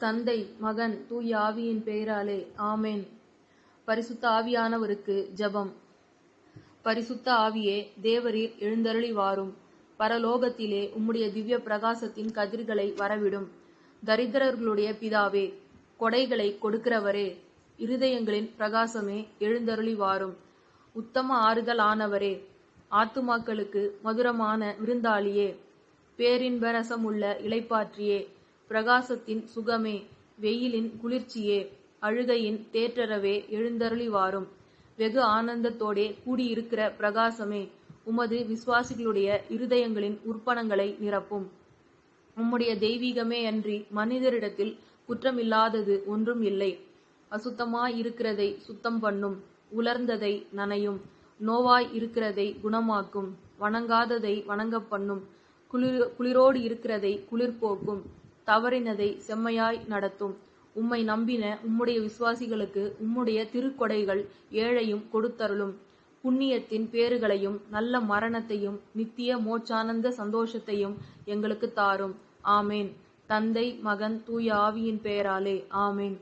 தந்தை மகன் தூய ஆவியின் பெயராலே ஆமேன். பரிசுத்த ஆவியானவருக்கு ஜெபம். பரிசுத்த ஆவியே தேவரீர் எழுந்தருளி வாரும். பரலோகத்திலே உம்முடைய திவ்ய பிரகாசத்தின் கதிர்களை வரவிடும். தரித்திரர்களுடைய பிதாவே கொடைகளை கொடுக்கிறவரே இருதயங்களின் பிரகாசமே எழுந்தருளி வாரும். உத்தம ஆறுதல் ஆனவரே ஆத்துமாக்களுக்கு மதுரமான விருந்தாளியே பேரின்பரசம் உள்ள இளைப்பாற்றியே பிரகாசத்தின் சுகமே வெயிலின் குளிர்ச்சியே அழுகையின் தேற்றரவே எழுந்தருளி வாரும் வெகு ஆனந்தத்தோடே கூடியிருக்கிற பிரகாசமே உமது விசுவாசிகளுடைய இருதயங்களின் உற்பணங்களை நிரப்பும். உம்முடைய தெய்வீகமே அன்றி மனிதரிடத்தில் குற்றமில்லாதது ஒன்றும் இல்லை. அசுத்தமாய் இருக்கிறதை சுத்தம் பண்ணும் உலர்ந்ததை நனையும் நோவாய் இருக்கிறதை குணமாக்கும் வணங்காததை வணங்கப் பண்ணும் குளிர் குளிரோடு இருக்கிறதை குளிர்போக்கும். தவறினதை செம்மையாய் நடத்தும். உம்மை நம்பின உம்முடைய விசுவாசிகளுக்கு உம்முடைய திருக்கொடைகள் ஏழையும் கொடுத்தருளும். புண்ணியத்தின் பேறுகளையும் நல்ல மரணத்தையும் நித்திய மோட்சானந்த சந்தோஷத்தையும் எங்களுக்கு தாரும். ஆமேன். தந்தை மகன் தூய ஆவியின் பெயராலே. ஆமேன்.